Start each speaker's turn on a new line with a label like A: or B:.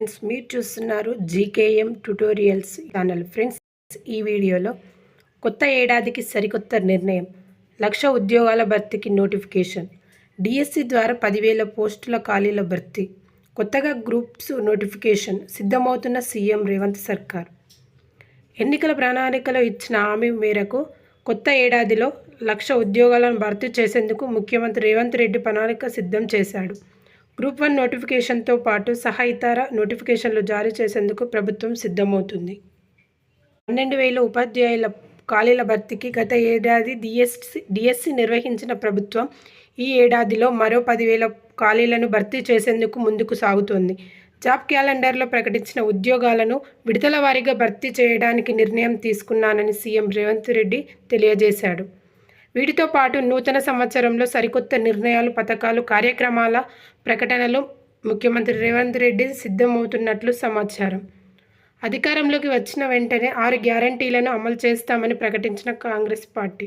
A: Friends మీరు చూస్తున్నారు GKM tutorials channel. Friends ఈ వీడియోలో కొత్త ఏడాదికి సరికొత్త నిర్ణయం లక్ష ఉద్యోగాల భర్తీకి నోటిఫికేషన్ డిఎస్సి ద్వారా పదివేల పోస్టుల ఖాళీల భర్తీ కొత్తగా గ్రూప్స్ నోటిఫికేషన్ సిద్ధమవుతున్న సీఎం రేవంత్ సర్కార్. ఎన్నికల ప్రణాళికలో ఇచ్చిన హామీ మేరకు కొత్త ఏడాదిలో లక్ష ఉద్యోగాలను భర్తీ చేసేందుకు ముఖ్యమంత్రి రేవంత్ రెడ్డి ప్రణాళిక సిద్ధం చేశాడు. గ్రూప్ వన్ నోటిఫికేషన్తో పాటు సహా ఇతర నోటిఫికేషన్లు జారీ చేసేందుకు ప్రభుత్వం సిద్ధమవుతుంది. పన్నెండు వేల ఉపాధ్యాయుల ఖాళీల భర్తీకి గత ఏడాది డిఎస్సి డిఎస్సి నిర్వహించిన ప్రభుత్వం ఈ ఏడాదిలో మరో పదివేల ఖాళీలను భర్తీ చేసేందుకు ముందుకు సాగుతోంది. జాబ్ క్యాలెండర్లో ప్రకటించిన ఉద్యోగాలను విడతల వారీగా భర్తీ చేయడానికి నిర్ణయం తీసుకున్నానని సీఎం రేవంత్ రెడ్డి తెలియజేశాడు. వీటితో పాటు నూతన సంవత్సరంలో సరికొత్త నిర్ణయాలు పథకాలు కార్యక్రమాల ప్రకటనలు ముఖ్యమంత్రి రేవంత్ రెడ్డి సిద్ధమవుతున్నట్లు సమాచారం. అధికారంలోకి వచ్చిన వెంటనే ఆరు గ్యారంటీలను అమలు చేస్తామని ప్రకటించిన కాంగ్రెస్ పార్టీ.